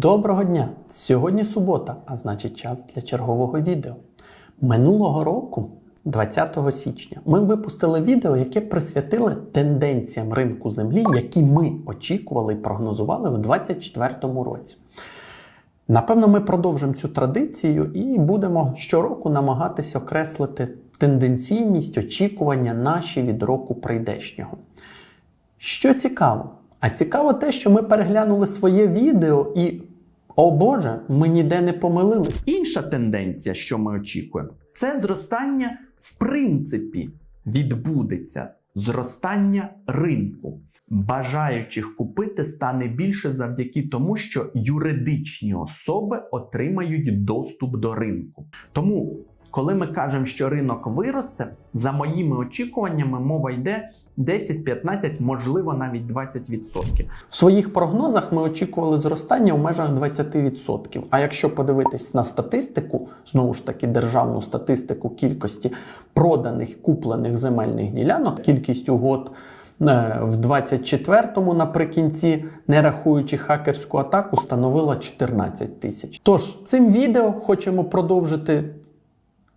Доброго дня! Сьогодні субота, а значить час для чергового відео. Минулого року, 20 січня, ми випустили відео, яке присвятили тенденціям ринку землі, які ми очікували і прогнозували в 2024 році. Напевно, ми продовжимо цю традицію і будемо щороку намагатися окреслити тенденційність очікування наші від року прийдешнього. Що цікаво? А цікаво те, що ми переглянули своє відео і, о Боже, ми ніде не помилились. Інша тенденція, що ми очікуємо, це зростання, в принципі, відбудеться зростання ринку. Бажаючих купити стане більше завдяки тому, що юридичні особи отримають доступ до ринку. Тому, коли ми кажемо, що ринок виросте, за моїми очікуваннями, мова йде 10-15, можливо, навіть 20%. В своїх прогнозах ми очікували зростання в межах 20%. А якщо подивитись на статистику, знову ж таки, державну статистику кількості проданих куплених земельних ділянок, кількість угод. е, В 24-му наприкінці, не рахуючи хакерську атаку, становила 14 тисяч. Тож цим відео хочемо продовжити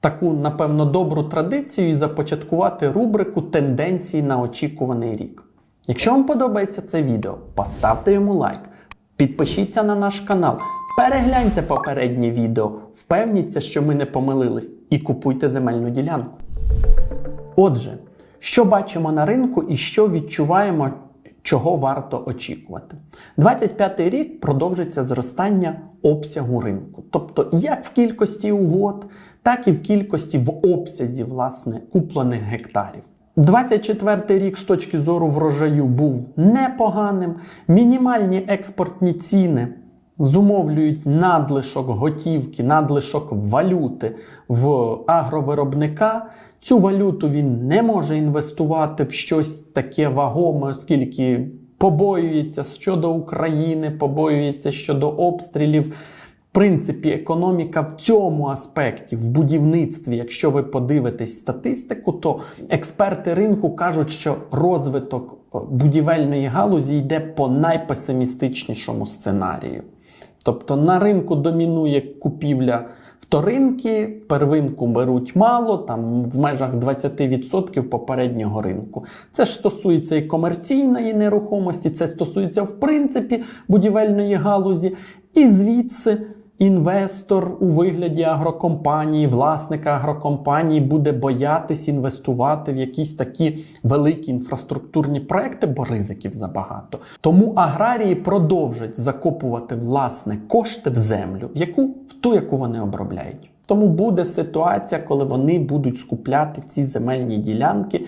таку, напевно, добру традицію і започаткувати рубрику тенденції на очікуваний рік. Якщо вам подобається це відео, поставте йому лайк, підпишіться на наш канал, перегляньте попереднє відео, впевніться, що ми не помилились, і купуйте земельну ділянку. Отже, що бачимо на ринку і що відчуваємо, чого варто очікувати? 25-й рік продовжиться зростання обсягу ринку, тобто як в кількості угод, так і в кількості в обсязі власне куплених гектарів. 24-й рік з точки зору врожаю був непоганим. Мінімальні експортні ціни зумовлюють надлишок готівки, надлишок валюти в агровиробника. Цю валюту він не може інвестувати в щось таке вагоме, оскільки побоюється щодо України, побоюється щодо обстрілів. В принципі, економіка в цьому аспекті, в будівництві, якщо ви подивитесь статистику, то експерти ринку кажуть, що розвиток е, будівельної галузі йде по найпесимістичнішому сценарію. Тобто на ринку домінує купівля вторинки, первинку беруть мало, там в межах 20% попереднього ринку. Це ж стосується і комерційної нерухомості, це стосується в принципі будівельної галузі, і звідси. Інвестор у вигляді агрокомпанії, власника агрокомпанії буде боятись інвестувати в якісь такі великі інфраструктурні проекти, бо ризиків забагато. Тому аграрії продовжать закопувати власне кошти в землю, яку в ту, яку вони обробляють. Тому буде ситуація, коли вони будуть скупляти ці земельні ділянки.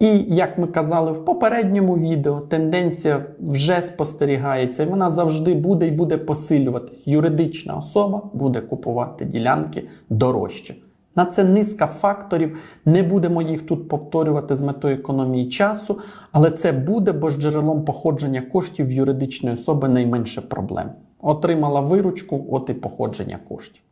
І як ми казали в попередньому відео, тенденція вже спостерігається, і вона завжди буде і буде посилюватись. Юридична особа буде купувати ділянки дорожче. На це низка факторів. Не будемо їх тут повторювати з метою економії часу, але це буде, бо з джерелом походження коштів юридичної особи найменше проблем. Отримала виручку, от і походження коштів.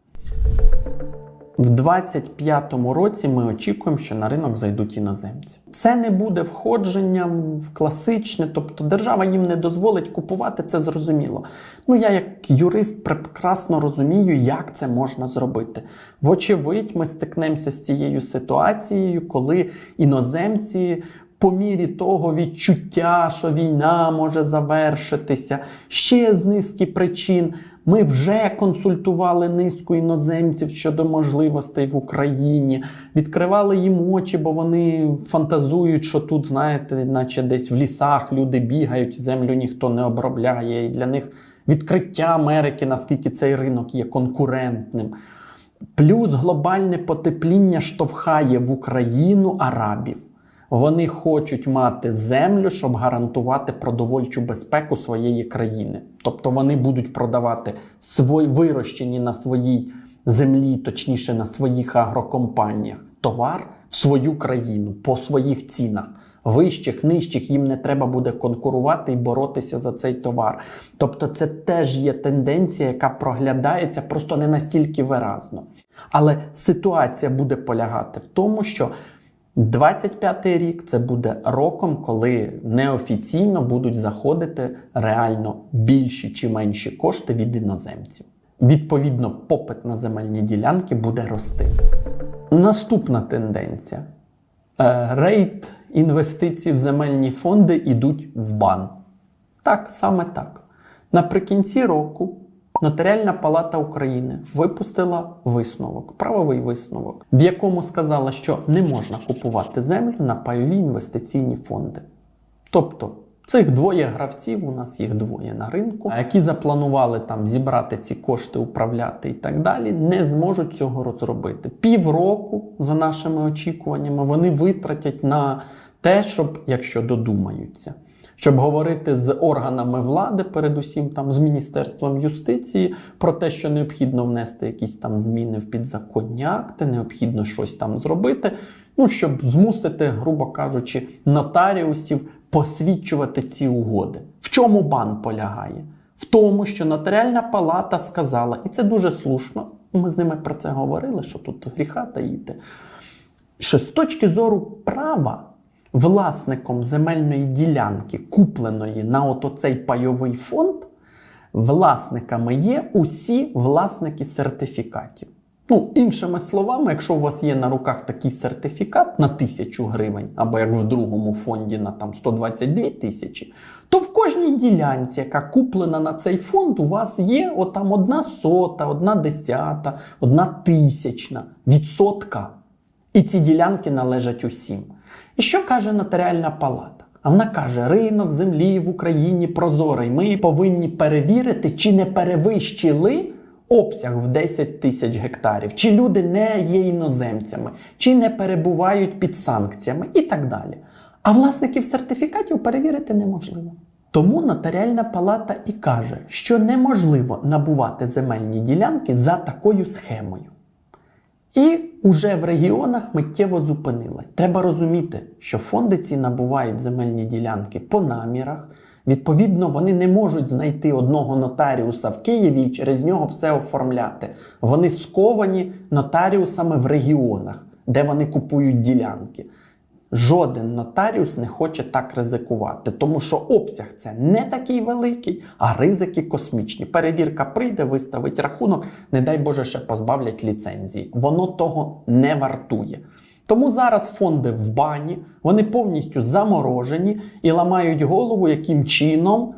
В 25-му році ми очікуємо, що на ринок зайдуть іноземці. Це не буде входженням в класичне, тобто держава їм не дозволить купувати, це зрозуміло. Ну я як юрист прекрасно розумію, як це можна зробити. Вочевидь, ми стикнемося з цією ситуацією, коли іноземці. По мірі того відчуття, що війна може завершитися, ще з низки причин. Ми вже консультували низку іноземців щодо можливостей в Україні, відкривали їм очі, бо вони фантазують, що тут, знаєте, наче десь в лісах люди бігають, землю ніхто не обробляє. І для них відкриття Америки, наскільки цей ринок є конкурентним. Плюс глобальне потепління штовхає в Україну арабів. Вони хочуть мати землю, щоб гарантувати продовольчу безпеку своєї країни. Тобто вони будуть продавати свої вирощені на своїй землі, точніше на своїх агрокомпаніях, товар в свою країну по своїх цінах. Вищих, нижчих їм не треба буде конкурувати і боротися за цей товар. Тобто, це теж є тенденція, яка проглядається просто не настільки виразно. Але ситуація буде полягати в тому, що 25 рік це буде роком, коли неофіційно будуть заходити реально більші чи менші кошти від іноземців. Відповідно, попит на земельні ділянки буде рости. Наступна тенденція: Е, рейд інвестицій в земельні фонди йдуть в бан. Так, саме так. Наприкінці року Нотаріальна палата України випустила висновок, правовий висновок, в якому сказала, що не можна купувати землю на пайові інвестиційні фонди. Тобто цих двоє гравців, у нас їх двоє на ринку, які запланували там зібрати ці кошти, управляти і так далі, не зможуть цього розробити. Півроку, за нашими очікуваннями, вони витратять на те, щоб, якщо додумаються, щоб говорити з органами влади, передусім там з Міністерством юстиції, про те, що необхідно внести якісь там зміни в підзаконні акти, необхідно щось там зробити. Ну, щоб змусити, грубо кажучи, нотаріусів посвідчувати ці угоди. В чому бан полягає? В тому, що нотаріальна палата сказала, і це дуже слушно. Ми з ними про це говорили, що тут гріха таїти. Що з точки зору права власником земельної ділянки, купленої на от оцей пайовий фонд, власниками є усі власники сертифікатів. Ну, іншими словами, якщо у вас є на руках такий сертифікат на тисячу гривень, або як в другому фонді на там 122 тисячі, то в кожній ділянці, яка куплена на цей фонд, у вас є отам одна сота, одна десята, одна тисячна відсотка. І ці ділянки належать усім. І що каже Нотаріальна палата? А вона каже: ринок землі в Україні прозорий. Ми повинні перевірити, чи не перевищили обсяг в 10 тисяч гектарів, чи люди не є іноземцями, чи не перебувають під санкціями і так далі. А власників сертифікатів перевірити неможливо. Тому нотаріальна палата і каже, що неможливо набувати земельні ділянки за такою схемою. І уже в регіонах миттєво зупинилась. Треба розуміти, що фонди ці набувають земельні ділянки по намірах. Відповідно, вони не можуть знайти одного нотаріуса в Києві і через нього все оформляти. Вони сковані нотаріусами в регіонах, де вони купують ділянки. Жоден нотаріус не хоче так ризикувати, тому що обсяг це не такий великий, а ризики космічні. Перевірка прийде, виставить рахунок, не дай Боже, ще позбавлять ліцензії. Воно того не вартує. Тому зараз фонди в бані, вони повністю заморожені і ламають голову, яким чином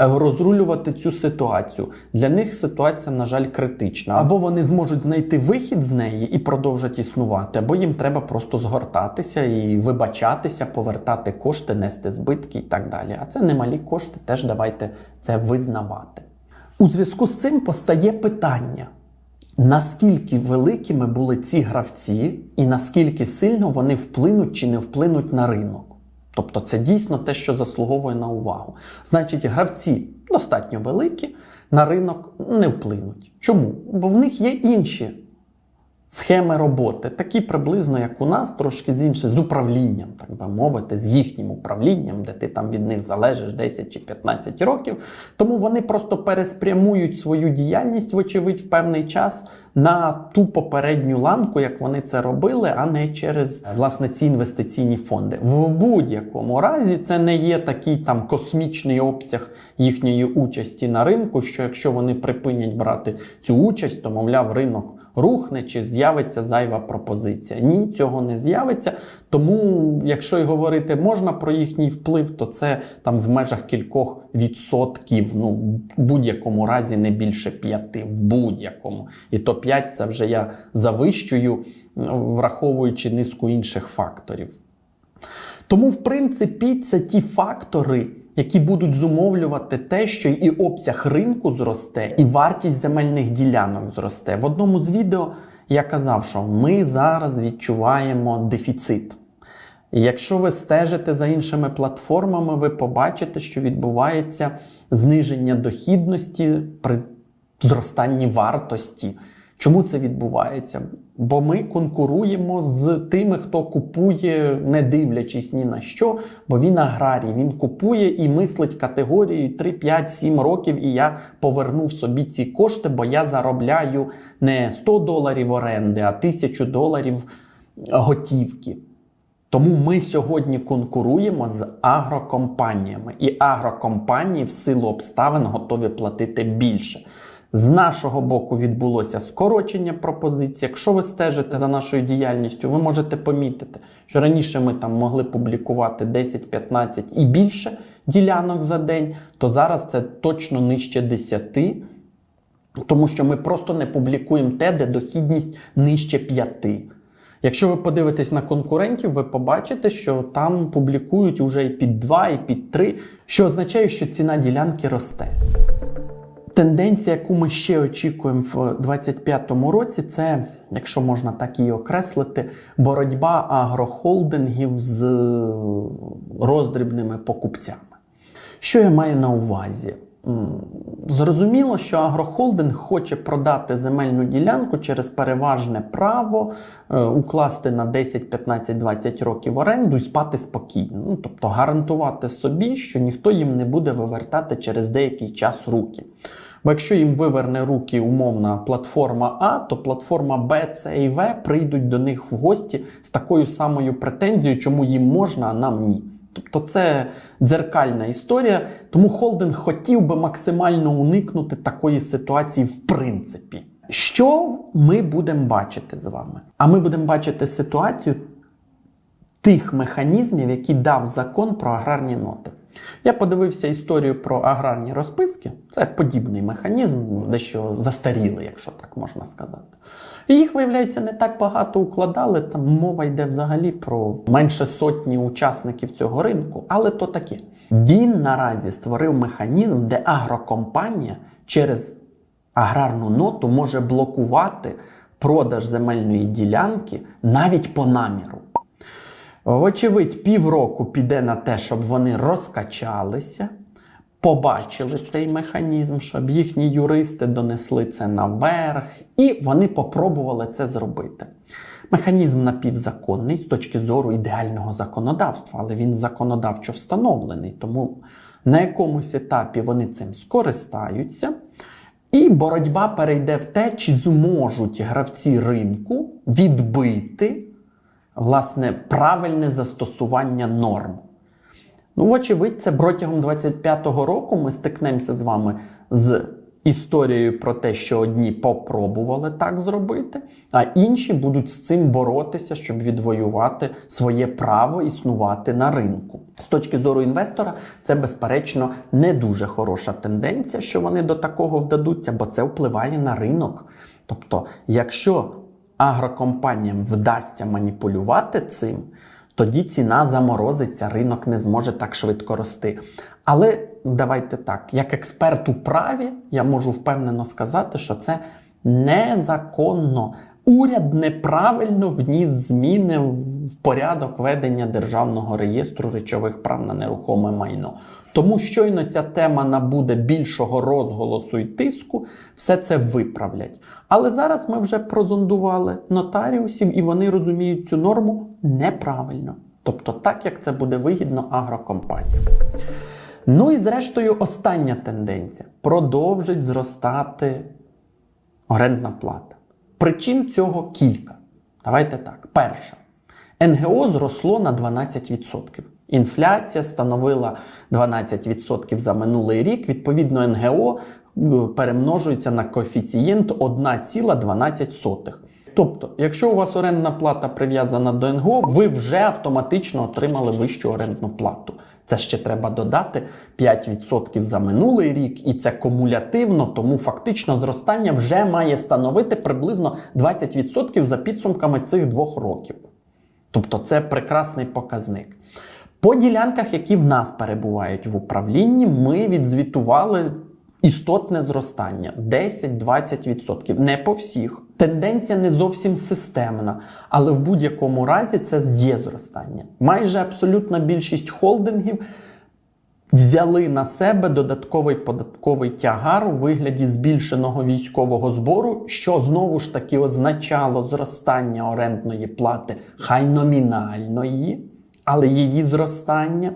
розрулювати цю ситуацію. Для них ситуація, на жаль, критична. Або вони зможуть знайти вихід з неї і продовжать існувати, або їм треба просто згортатися і вибачатися, повертати кошти, нести збитки і так далі. А це немалі кошти, теж давайте це визнавати. У зв'язку з цим постає питання. Наскільки великими були ці гравці, і наскільки сильно вони вплинуть чи не вплинуть на ринок? Тобто це дійсно те, що заслуговує на увагу. Значить, гравці достатньо великі, на ринок не вплинуть. Чому? Бо в них є інші схеми роботи, такі приблизно, як у нас, трошки з іншим, з управлінням, так би мовити, з їхнім управлінням, де ти там від них залежиш 10 чи 15 років. Тому вони просто переспрямують свою діяльність, вочевидь, в певний час на ту попередню ланку, як вони це робили, а не через власне ці інвестиційні фонди. В будь-якому разі це не є такий там космічний обсяг їхньої участі на ринку, що якщо вони припинять брати цю участь, то мовляв, ринок рухне чи з'явиться зайва пропозиція. Ні, цього не з'явиться. Тому, якщо й говорити можна про їхній вплив, то це там в межах кількох відсотків. Ну, в будь-якому разі не більше п'яти. В будь-якому. І то 5 це вже я завищую, враховуючи низку інших факторів. Тому, в принципі, це ті фактори, які будуть зумовлювати те, що і обсяг ринку зросте, і вартість земельних ділянок зросте. В одному з відео я казав, що ми зараз відчуваємо дефіцит. Якщо ви стежите за іншими платформами, ви побачите, що відбувається зниження дохідності при зростанні вартості. Чому це відбувається? Бо ми конкуруємо з тими, хто купує, не дивлячись ні на що, бо він аграрій, він купує і мислить категорією 3, 5, 7 років, і я повернув собі ці кошти, бо я заробляю не 100 доларів оренди, а 1000 доларів готівки. Тому ми сьогодні конкуруємо з агрокомпаніями, і агрокомпанії в силу обставин готові платити більше. З нашого боку відбулося скорочення пропозицій. Якщо ви стежите за нашою діяльністю, ви можете помітити, що раніше ми там могли публікувати 10, 15 і більше ділянок за день, то зараз це точно нижче 10. Тому що ми просто не публікуємо те, де дохідність нижче 5. Якщо ви подивитесь на конкурентів, ви побачите, що там публікують уже і під 2, і під 3, що означає, що ціна ділянки росте. Тенденція, яку ми ще очікуємо в 2025 році, це, якщо можна так її окреслити, боротьба агрохолдингів з роздрібними покупцями. Що я маю на увазі? Зрозуміло, що агрохолдинг хоче продати земельну ділянку через переважне право е, укласти на 10, 15, 20 років оренду і спати спокійно. Ну, тобто гарантувати собі, що ніхто їм не буде вивертати через деякий час руки. Бо якщо їм виверне руки умовна платформа А, то платформа Б, С і В прийдуть до них в гості з такою самою претензією, чому їм можна, а нам ні. Тобто це дзеркальна історія, тому холдинг хотів би максимально уникнути такої ситуації в принципі. Що ми будемо бачити з вами? А ми будемо бачити ситуацію тих механізмів, які дав закон про аграрні ноти. Я подивився історію про аграрні розписки. Це подібний механізм, дещо застарілий, якщо так можна сказати. І їх, виявляється, не так багато укладали. Там мова йде взагалі про менше сотні учасників цього ринку, але то таке. Він наразі створив механізм, де агрокомпанія через аграрну ноту може блокувати продаж земельної ділянки навіть по наміру. Вочевидь, півроку піде на те, щоб вони розкачалися, побачили цей механізм, щоб їхні юристи донесли це наверх, і вони попробували це зробити. Механізм напівзаконний з точки зору ідеального законодавства, але він законодавчо встановлений, тому на якомусь етапі вони цим скористаються. І боротьба перейде в те, чи зможуть гравці ринку відбити власне правильне застосування норм. Ну, вочевидь, це протягом 25-го року ми стикнемося з вами з історією про те, що одні попробували так зробити, а інші будуть з цим боротися, щоб відвоювати своє право існувати на ринку. З точки зору інвестора, це безперечно не дуже хороша тенденція, що вони до такого вдадуться, бо це впливає на ринок. Тобто, якщо агрокомпаніям вдасться маніпулювати цим, тоді ціна заморозиться, ринок не зможе так швидко рости. Але давайте так, як експерт у праві, я можу впевнено сказати, що це незаконно. Уряд неправильно вніс зміни в порядок ведення державного реєстру речових прав на нерухоме майно. Тому щойно ця тема набуде більшого розголосу і тиску, все це виправлять. Але зараз ми вже прозондували нотаріусів, і вони розуміють цю норму неправильно. Тобто, так як це буде вигідно агрокомпаніям. Ну і зрештою, остання тенденція продовжить зростати орендна плата. Причин цього кілька. Давайте так. Перша. НГО зросло на 12%. Інфляція становила 12% за минулий рік. Відповідно, НГО е, перемножується на коефіцієнт 1,12. Тобто, якщо у вас орендна плата прив'язана до НГО, ви вже автоматично отримали вищу орендну плату. Це ще треба додати 5% за минулий рік, і це кумулятивно, тому фактично зростання вже має становити приблизно 20% за підсумками цих двох років. Тобто це прекрасний показник. По ділянках, які в нас перебувають в управлінні, ми відзвітували істотне зростання 10-20%. Не по всіх. Тенденція не зовсім системна, але в будь-якому разі це є зростання. Майже абсолютна більшість холдингів взяли на себе додатковий податковий тягар у вигляді збільшеного військового збору, що знову ж таки означало зростання орендної плати, хай номінальної, але її зростання.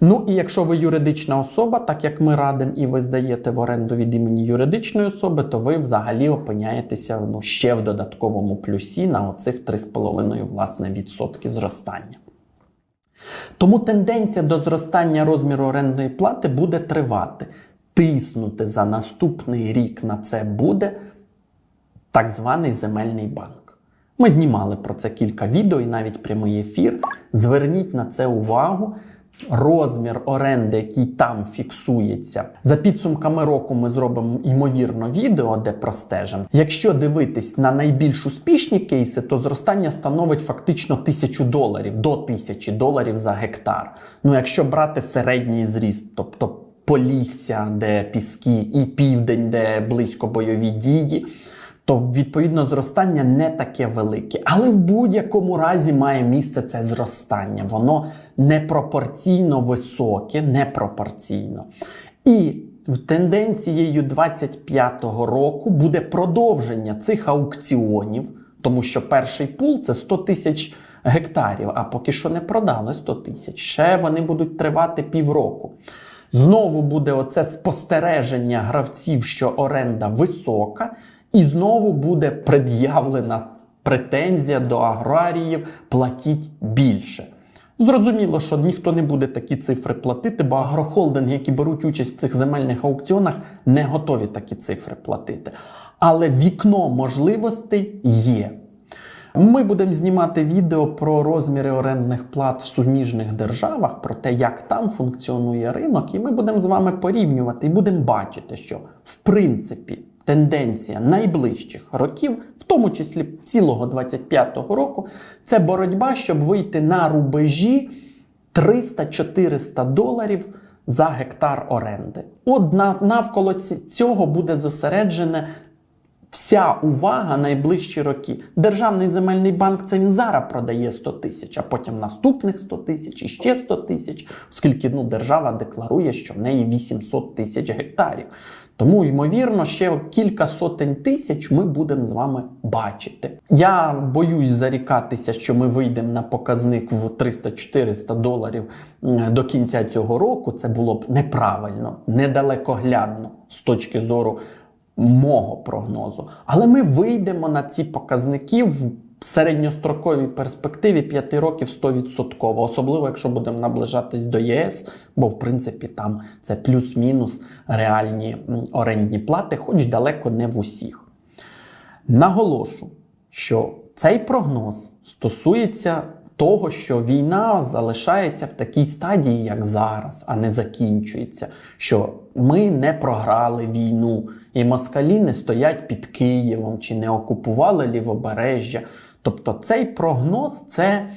Ну і якщо ви юридична особа, так як ми радимо і ви здаєте в оренду від імені юридичної особи, то ви взагалі опиняєтеся ну, ще в додатковому плюсі на оцих 3,5 власне відсотки зростання. Тому тенденція до зростання розміру орендної плати буде тривати. Тиснути за наступний рік на це буде так званий земельний банк. Ми знімали про це кілька відео і навіть прямий ефір. Зверніть на це увагу. Розмір оренди, який там фіксується. За підсумками року ми зробимо ймовірно відео, де простежимо. Якщо дивитись на найбільш успішні кейси, то зростання становить фактично тисячу доларів до тисячі доларів за гектар. Ну, якщо брати середній зріст, тобто Полісся, де піски, і південь, де близько бойові дії, то відповідно зростання не таке велике. Але в будь-якому разі має місце це зростання. Воно непропорційно високе, непропорційно. І в тенденцією 25-го року буде продовження цих аукціонів, тому що перший пул це 100 тисяч гектарів, а поки що не продали 100 тисяч. Ще вони будуть тривати півроку. Знову буде оце спостереження гравців, що оренда висока, і знову буде пред'явлена претензія до аграріїв платіть більше. Зрозуміло, що ніхто не буде такі цифри платити, бо агрохолдинги, які беруть участь в цих земельних аукціонах, не готові такі цифри платити. Але вікно можливостей є. Ми будемо знімати відео про розміри орендних плат в суміжних державах, про те, як там функціонує ринок, і ми будемо з вами порівнювати і будемо бачити, що в принципі тенденція найближчих років, в тому числі цілого 25-го року, це боротьба, щоб вийти на рубежі 300-400 доларів за гектар оренди. От навколо цього буде зосереджене вся увага найближчі роки. Державний земельний банк це він зараз продає 100 тисяч, а потім наступних 100 тисяч і ще 100 тисяч, оскільки ну, держава декларує, що в неї 800 тисяч гектарів. Тому, ймовірно, ще кілька сотень тисяч ми будемо з вами бачити. Я боюсь зарікатися, що ми вийдемо на показник в 300-400 доларів до кінця цього року. Це було б неправильно, недалекоглядно з точки зору мого прогнозу. Але ми вийдемо на ці показники в середньостроковій перспективі 5 років 100%, особливо якщо будемо наближатись до ЄС, бо в принципі там це плюс-мінус реальні орендні плати, хоч далеко не в усіх. Наголошу, що цей прогноз стосується того, що війна залишається в такій стадії, як зараз, а не закінчується. Що ми не програли війну, і москалі не стоять під Києвом чи не окупували лівобережжя. Тобто цей прогноз це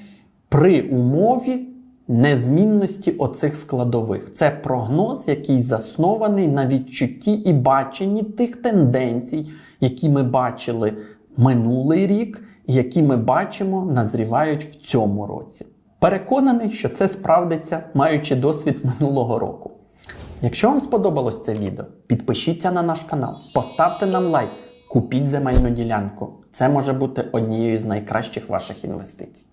при умові незмінності оцих складових. Це прогноз, який заснований на відчутті і баченні тих тенденцій, які ми бачили минулий рік, і які ми бачимо назрівають в цьому році. Переконаний, що це справдиться, маючи досвід минулого року. Якщо вам сподобалось це відео, підпишіться на наш канал, поставте нам лайк, купіть земельну ділянку. Це може бути однією з найкращих ваших інвестицій.